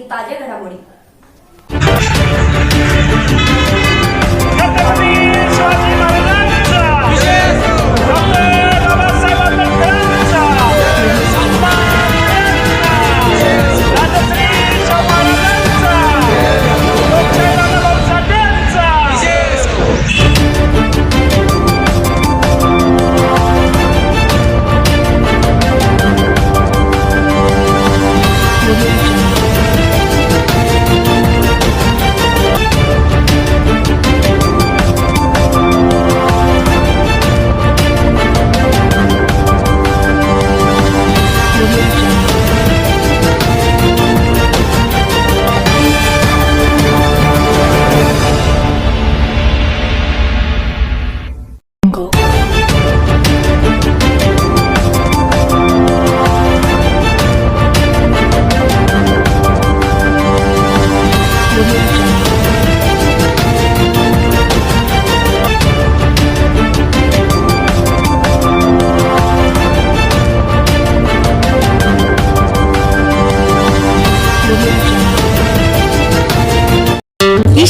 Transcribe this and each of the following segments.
ताज्या घडामोडी.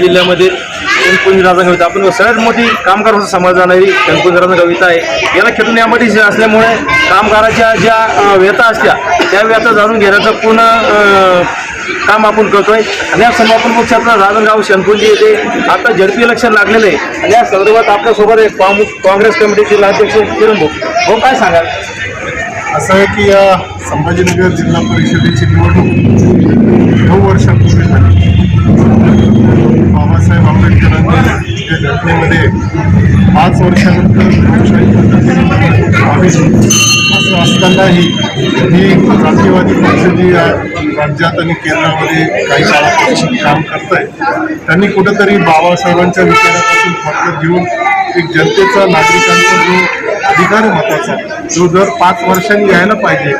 जिल्ह्यामध्ये कणकुंजराजा कविता? आपण सगळ्यात मोठी कामगार समाज जाणारी कणकुंजराजा कविता आहे. याला खेळून यामध्ये जे असल्यामुळे कामगाराच्या ज्या व्यथा असत्या त्या व्यथा जाणून घेण्याचं पूर्ण काम आपण करतोय. आणि या समापन पक्षातलं राजनगाव शनकुंजी येथे आता झडपी इलेक्शन लागलेलं आहे. आणि या संदर्भात आपल्यासोबत एक काँग्रेस कमिटीचे अध्यक्ष किरण भाऊ. भाऊ काय सांगाल? असं आहे की या संभाजीनगर जिल्हा परिषदेची निवडणूक नऊ वर्षापूर्वी झाली. पाच वर्षानंतर असं असतानाही ही जातीवादी पक्ष जी राज्यात आणि केंद्रामध्ये काही काळापासून काम करत आहे त्यांनी कुठंतरी बाबासाहेबांच्या विचारापासून फक्त घेऊन एक जनतेचा नागरिकांचा जो अधिकार आहे महत्त्वाचा जो दर पाच वर्षांनी यायला पाहिजे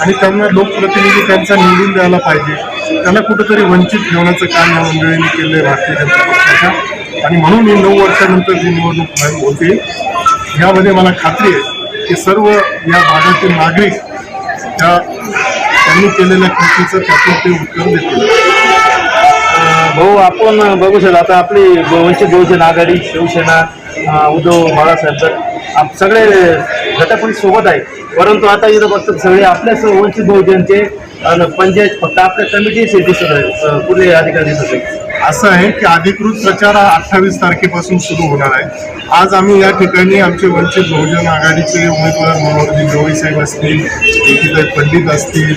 आणि त्यांना लोकप्रतिनिधी त्यांचा निवडून द्यायला पाहिजे. त्यांना कुठंतरी वंचित ठेवण्याचं काम या मंडळींनी केलं आहे. भारतीय जनता पक्षाच्या आणि म्हणून मी नऊ वर्षानंतर जी निवडणूक होते यामध्ये मला खात्री आहे की सर्व या भागातील नागरिक त्या त्यांनी केलेल्या कृतीचं त्यातून ते उत्तर देतील. भाऊ आपण बघू शकतो आता आपली वंचित बहुजन आघाडी शिवसेना उद्धव बाळासाहेब आप सगळे घटक सोबत आहे परंतु आता इथं फक्त सगळे आपल्याच वंचित बहुजनचे पंचायत फक्त आपल्या कमिटीचे दिसत आहे कुठले अधिकारी दिसत आहे असं आहे की अधिकृत प्रचार हा अठ्ठावीस तारखेपासून सुरू होणार आहे. आज आम्ही या ठिकाणी आमचे वंचित बहुजन आघाडीचे उमेदवार मनोहरजी गवळी साहेब असतील निकिता पंडित असतील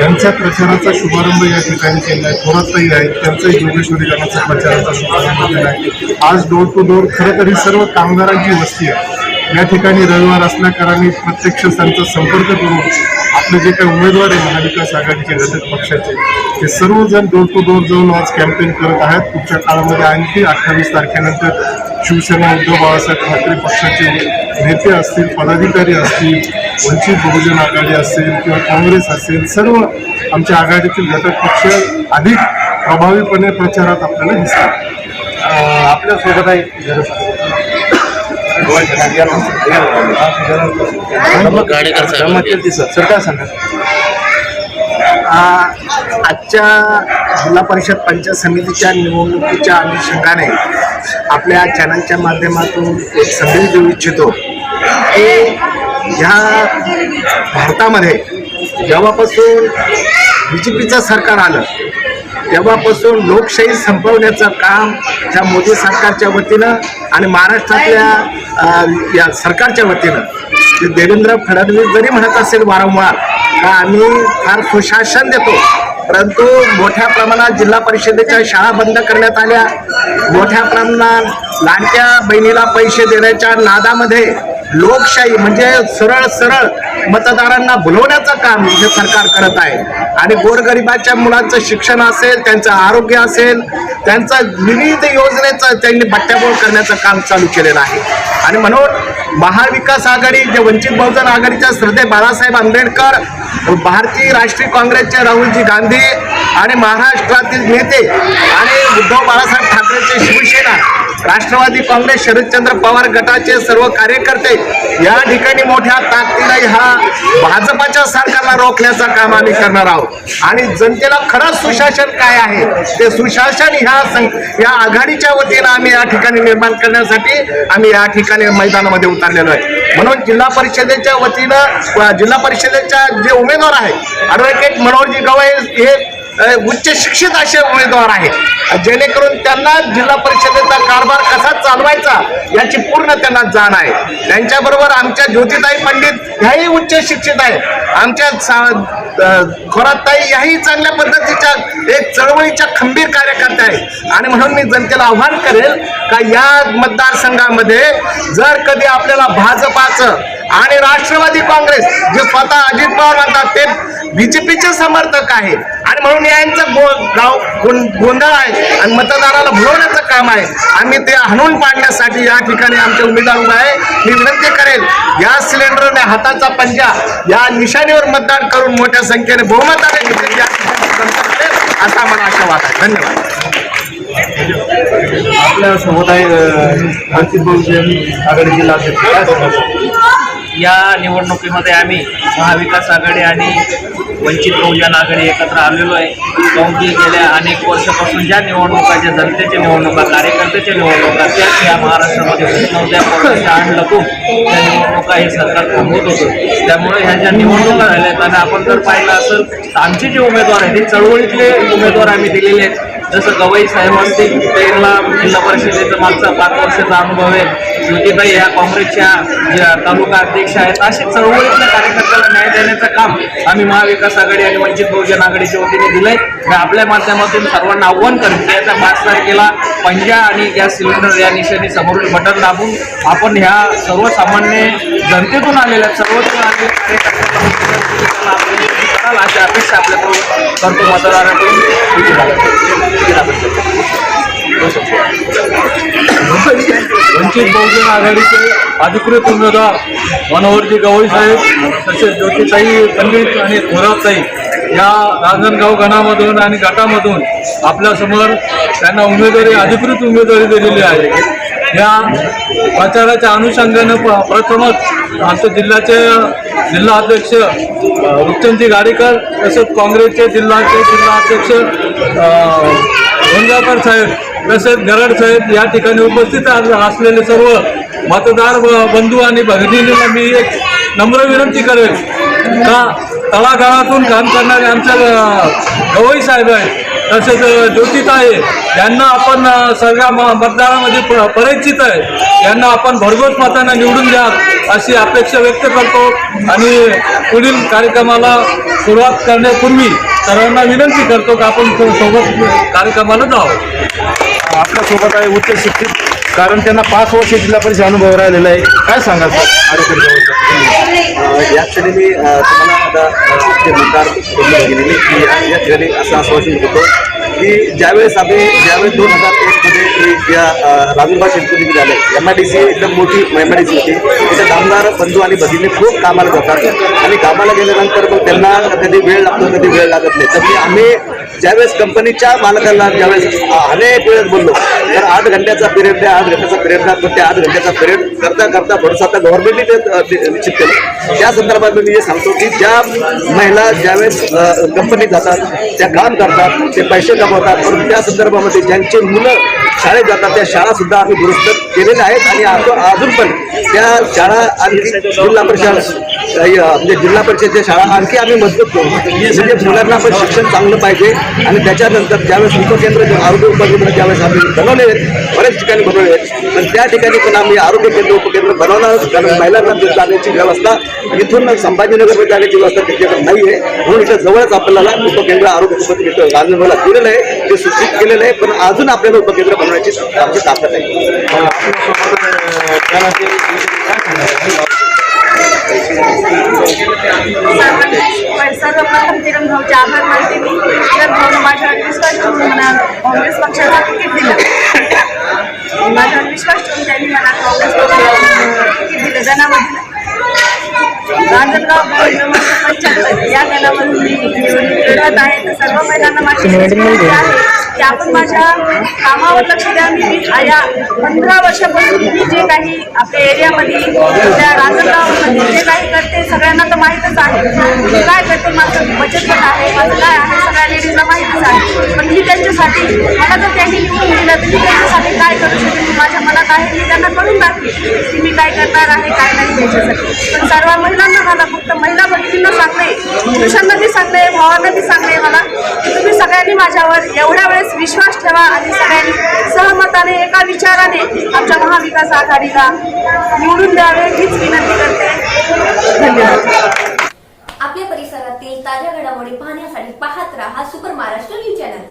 यांच्या प्रचाराचा शुभारंभ या ठिकाणी केला आहे. थोरातही आहेत त्यांचाही जोगेश्वरी गणाचा प्रचाराचा शुभारंभ केला आहे. आज डोर टू डोर खरं तरी सर्व कामगारांची वस्ती आहे. या ठिकाणी रविवार असल्याकारणाने प्रत्यक्ष त्यांचा संपर्क करून आपले जे काही उमेदवार आहे महाविकास आघाडीचे घटक पक्षाचे ते सर्वजण डोर टू डोर जाऊन आज कॅम्पेन करत आहेत. पुढच्या काळामध्ये आणखी अठ्ठावीस तारखेनंतर शिवसेना उद्धव बाळासाहेब ठाकरे पक्षाचे नेते असतील पदाधिकारी असतील वंचित बहुजन आघाडी असेल किंवा काँग्रेस असेल सर्व आमच्या आघाडीतील घटक पक्ष अधिक प्रभावीपणे प्रचारात आपल्याला दिसतात. आपल्यासोबत आहे सांगा आजच्या जिल्हा परिषद पंचायत समितीच्या निवडणुकीच्या अनुषंगाने आपल्या चॅनलच्या माध्यमातून एक संदेश देऊ इच्छितो. की ह्या भारतामध्ये जेव्हापासून बी जे पीचं सरकार आलं तेव्हापासून लोकशाही संपवण्याचं काम ह्या मोदी सरकारच्या वतीनं आणि महाराष्ट्रातल्या या सरकारच्या वतीनं ते देवेंद्र फडणवीस जरी म्हणत असेल वारंवार का आम्ही फार सुशासन देतो परंतु मोठ्या प्रमाणात जिल्हा परिषदेच्या शाळा बंद करण्यात आल्या. मोठ्या प्रमाणात लाडक्या बहिणीला पैसे देण्याच्या नादामध्ये लोकशाही म्हणजे सरळ सरळ मतदारांना भुलवण्याचं काम हे सरकार करत आहे. आणि गोरगरिबाच्या मुलांचं शिक्षण असेल त्यांचं आरोग्य असेल त्यांचा विविध योजनेचं त्यांनी बट्ट्याबोळ करण्याचं काम चालू केलेलं आहे. आणि म्हणून महाविकास आघाडी जे वंचित बहुजन आघाडीच्या श्रद्धे बाळासाहेब आंबेडकर भारतीय राष्ट्रीय काँग्रेसचे राहुलजी गांधी आणि महाराष्ट्रातील नेते आणि उद्धव बाळासाहेब ठाकरेचे शिवसेना राष्ट्रवादी काँग्रेस शरदचंद्र पवार गटाचे सर्व कार्यकर्ते या ठिकाणी मोठ्या ताकदीला ह्या भाजपाच्या सरकारला रोखण्याचं काम आम्ही करणार आहोत. आणि जनतेला खरंच सुशासन काय आहे? ते सुशासन ह्या सं या आघाडीच्या वतीनं आम्ही या ठिकाणी निर्माण करण्यासाठी आम्ही या ठिकाणी मैदानामध्ये उतरलेलो आहे. म्हणून जिल्हा परिषदेच्या वतीनं जिल्हा परिषदेच्या जे उमेदवार आहेत ॲडव्होकेट मनोहरजी गवई हे उच्च शिक्षित असे उमेदवार आहेत. जेणेकरून त्यांना जिल्हा परिषदेचा कारभार कसा चालवायचा याची पूर्ण त्यांना जाण आहे. त्यांच्याबरोबर आमच्या ज्योतिताई पंडित ह्याही उच्च शिक्षित आहेत. आमच्या सा- अ, खोराताई ह्याही चांगल्या पद्धतीच्या एक चळवळीच्या खंबीर कार्यकर्त्या आहेत. आणि म्हणून मी जनतेला आव्हान करेल का या मतदारसंघामध्ये जर कधी आपल्याला भाजपाचं आणि राष्ट्रवादी काँग्रेस जे स्वतः अजित पवार म्हणतात ते बीजेपीचे समर्थक आहेत आणि म्हणून यांचं गो गाव गों- गोंधळ आहे आणि मतदाराला भुलवण्याचं काम आहे. आम्ही ते हाणून पाडण्यासाठी या ठिकाणी आमचे उमेदवार उभे आहे. मी विनंती करेल गॅस सिलेंडरने हाताचा पंजा या निशाणीवर मतदान करून मोठ्या संख्येने बहुमताने या ठिकाणी असा मला आशावाद आहे. धन्यवाद. आपल्यासोबत आहे आघाडी जिल्हा? या निवडणुकीमध्ये आम्ही महाविकास आघाडी आणि वंचित बहुजन आघाडी एकत्र आलेलो आहे. काऊन की गेल्या अनेक वर्षापासून ज्या निवडणुका ज्या जनतेच्या निवडणुका कार्यकर्त्याच्या निवडणुका त्याच या महाराष्ट्रामध्ये होत नव्हत्या. पक्षाच्या आण लपून त्या निवडणुका हे सरकार थांबवत होतं. त्यामुळे ह्या ज्या निवडणुका झाल्या आहेत आणि आपण जर पाहिलं असेल तर आमचे जे उमेदवार आहेत ते चळवळीतले उमेदवार आम्ही दिलेले आहेत. जसं गवई साहेब असतील त्यांना जिल्हा परिषदेचा मागचा पाच वर्षाचा अनुभव आहे. ज्योतिबाई ह्या काँग्रेसच्या ज्या तालुका अध्यक्ष आहेत असे चळवळीतल्या कार्यकर्त्याला न्याय देण्याचं काम आम्ही महाविकास आघाडी आणि वंचित बहुजन आघाडीच्या वतीने दिलंय. मी आपल्या माध्यमातून सर्वांना आव्हान करेन की याचा पाच तारखेला पंजा आणि गॅस सिलेंडर या निशाने समोरील बटन दाबून आपण ह्या सर्वसामान्य जनतेतून आलेल्या सर्वतून आलेल्या कार्यकर्त्यांना अशी अपेक्षा आपल्याकडून करतो मतदाराकडून. वंचित बहुजन आघाडीचे अधिकृत उमेदवार मनोहरजी गवळी साहेब तसेच ज्योतिताई पंडित आणि थोरातताई या रांजणगाव गणामधून आणि गटामधून आपल्यासमोर त्यांना उमेदवारी अधिकृत उमेदवारी दिलेली आहे. या प्रचाराच्या अनुषंगानं प- प्रथमच आमच्या जिल्ह्याचे जिल्हा अध्यक्ष रुपचंदजी गाडेकर तसेच काँग्रेसचे जिल्ह्याचे जिल्हा अध्यक्ष गंगाकर साहेब तसेच गरड साहेब या ठिकाणी उपस्थित असलेले सर्व मतदार बंधू आणि भगिनींना मी एक नम्र विनंती करेन का तळागाळातून काम करणारे आमच्या गवई साहेब आहेत तसेच ज्योतिताई यांना आपण सगळ्या म- मतदारामध्ये प- परिचित आहे. यांना आपण भरघोस मतांना निवडून द्या अशी अपेक्षा व्यक्त करतो आणि पुढील कार्यक्रमाला सुरुवात करण्यापूर्वी सर्वांना विनंती करतो की आपण सोबत कार्यक्रमाला जावं. आपल्यासोबत आहे उच्च शिक्षित कारण त्यांना पाच वर्ष जिल्हा परिषद अनुभव राहिलेला आहे. काय सांगाल? ॲडव्होकेट गवई या क्षणी मी तुम्हाला आता अ, मतदार की या ठिकाणी असं आश्वासन देतो की ज्यावेळेस आम्ही ज्यावेळेस दोन हजार एकमध्ये मी या राजूबा शेतकरी झाले एम आय डी सी एकदम मोठी एम आय डी सी होती तिथे कामगार बंधू आणि भगिनी खूप कामाला जातात. आणि कामाला गेल्यानंतर मग त्यांना कधी वेळ लागतो कधी वेळ लागत नाही. तर मी आम्ही ज्यावेळेस कंपनीच्या मालकाला ज्यावेळेस अनेक वेळेस बोललो तर आठ घंट्याचा पिरियड द्या आठ घंट्याचा पिरियड द्या पण त्या आठ घंट्याचा पिरियड करता करता थोडंसं आता गव्हर्नमेंटने ते निश्चित केलं. त्या संदर्भात मी हे सांगतो की ज्या महिला ज्यावेळेस कंपनीत जातात त्या काम करतात ते पैसे कमवतात पण त्या संदर्भामध्ये ज्यांची मुलं शाळेत जातात त्या शाळा सुद्धा आम्ही दुरुस्त केलेल्या आहेत आणि आता अजून पण त्या शाळा आणखी जिल्हा परिषद म्हणजे जिल्हा परिषदच्या शाळा आणखी आम्ही मजबूत करू. म्हणजे मुलांना पण शिक्षण चांगलं पाहिजे. आणि त्याच्यानंतर ज्यावेळेस उपकेंद्र जे आरोग्य उपकेंद्र ज्यावेळेस आम्ही बनवले आहेत बऱ्याच ठिकाणी बनवले. आहेत पण त्या ठिकाणी पण आम्ही आरोग्य केंद्र उपकेंद्र बनवणार कारण महिलांना तिथे जाण्याची व्यवस्था इथून संभाजीनगरमध्ये जाण्याची व्यवस्था तिच्याकडे नाही आहे. म्हणून इथं जवळच आपल्याला उपकेंद्र आरोग्य उपकेंद्र गांधीनगरला दिलेलं आहे. ते सूचित केलेलं आहे पण अजून आपल्याला उपकेंद्र बनवण्याची आमची ताकद आहे. सर्वप्रथम आभार मानते मी. माझ्यावर विश्वास ठेवून मला काँग्रेस पक्षाला तिकीट दिलं. माझ्यावर विश्वास ठेवून त्यांनी मला काँग्रेस पक्षाला तिकीट दिलं. जनामध्ये रांजणगाव पंच्याहत्तर या गणामधून मी निवडणूक लढवत आहे तर सर्व महिलांना माझी विनंती आहे की आपण माझ्या कामावर लक्ष द्या. मी या पंधरा वर्षापासून मी जे काही आपल्या एरियामध्ये त्या रांजणगावमध्ये जे काही करते सगळ्यांना तर माहीतच आहे. मी काय करते माझं बचत गट आहे माझं काय आहे सगळ्या लेडीजला माहीतच आहे. पण मी त्यांच्यासाठी मला जर त्यांनी निवडून दिलं तर मी त्यांच्यासाठी काय करू शकेन माझ्या मनात आहे. मी त्यांना करून दाखवेन की मी काय करणार आहे काय नाही त्याच्यासाठी. पण सर्व महिलांना मला फक्त महिला भगिनींना सांगणे पुरुषांना बी सांगणे भावांना बी सांगले मला की तुम्ही सगळ्यांनी माझ्यावर एवढ्या वेळेस विश्वास ठेवा आणि सगळ्यांनी सहमताने एका विचाराने आमच्या महाविकास आघाडीला निवडून द्यावे हीच विनंती करते. धन्यवाद. आपल्या परिसरातील ताज्या घडामोडी पाहण्यासाठी पाहत राहा सुपर महाराष्ट्र न्यूज चॅनल.